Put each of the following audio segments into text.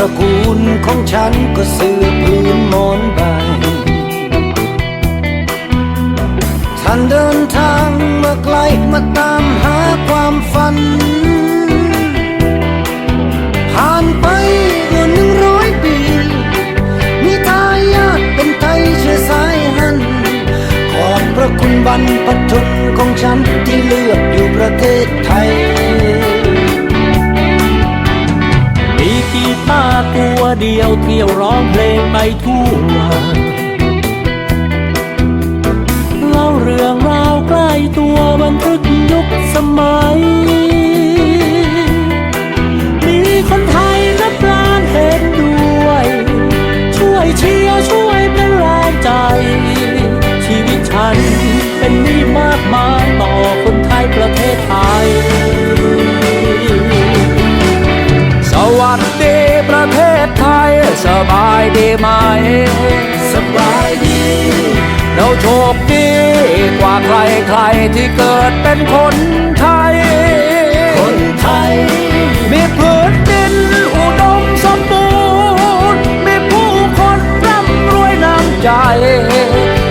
ระกูลของฉันก็เสื้อพื้นมอนใบฉันเดินทางมาไกลมาตามหาความฝัน บรรพชนของฉันที่เลือกอยู่ประเทศไทย มีกีตาร์ตัวเดียวเที่ยวร้องเพลงไปทั่วเล่าเรื่องราวใกล้ตัวบันทึกยุคสมัย วัสดีประเทศไทย สบายดีไหม สบายดี เราโชคดีกว่าใครใครๆที่เกิดเป็นคนไทย คนไทย มีพื้นดินอุดมสมบูรณ์ มีผู้คนร่ำรวยน้ำใจ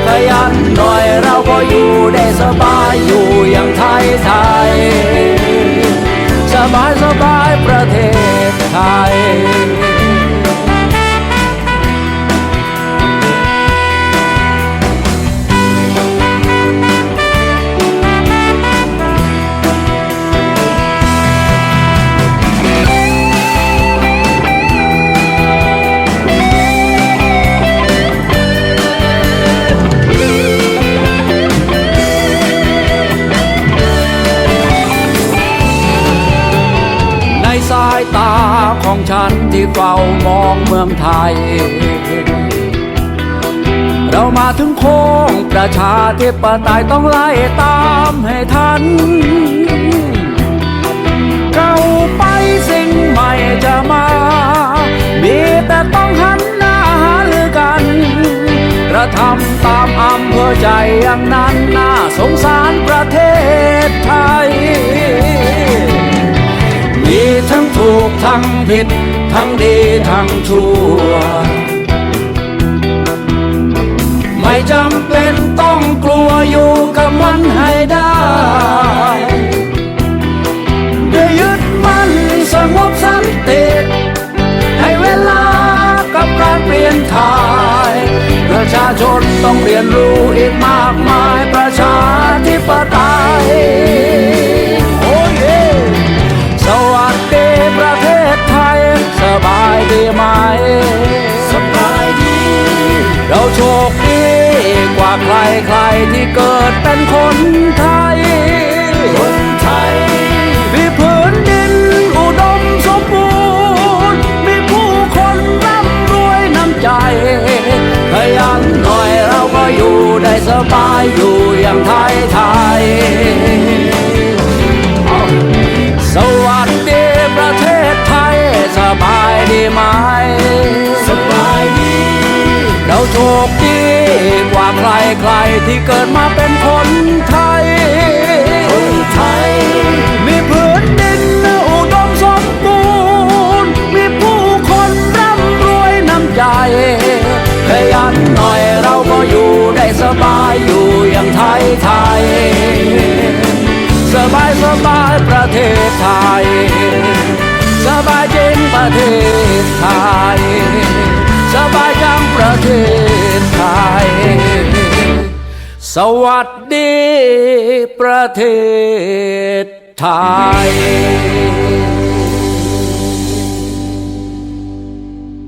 ขยันหน่อยเราก็อยู่ได้สบายอยู่อย่างไทยไทย สบายสบาย ประเทศไทย สายตาของฉันที่เฝ้ามองเมืองไทย เรามาถึงโค้งประชาธิปไตยต้องไล่ตามให้ทัน เก่าไปสิ่งใหม่จะมา มีแต่ต้องหันหน้าหารือกันกระทำตามอำเภอใจอย่างนั้นน่าสงสารประเทศไทย มีทั้งถูกทั้งผิด ทั้งดีทั้งชั่ว ไม่จำเป็นต้องกลัวอยู่กับมัน กว่าใครใครที่เกิดเป็นคนไทย คนไทย มีพื้นดินอุดมสมบูรณ์ มีผู้คนร่ำรวยน้ำใจ ขยันหน่อยเราก็อยู่ได้สบายอยู่อย่างไทยไทย สวัสดีประเทศไทยสบายดีไหม สบายดี เราโชคดีกว่าใครใครที่เกิดมาเป็นคนไทย คนไทย มีพื้นดินอุดมสมบูรณ์ มีผู้คนร่ำรวยน้ำใจขยันหน่อยเราก็อยู่ได้สบายอยู่อย่างไทยไทย สบายสบายประเทศไทย สบายจริงประเทศไทย สวัสดีประเทศไทย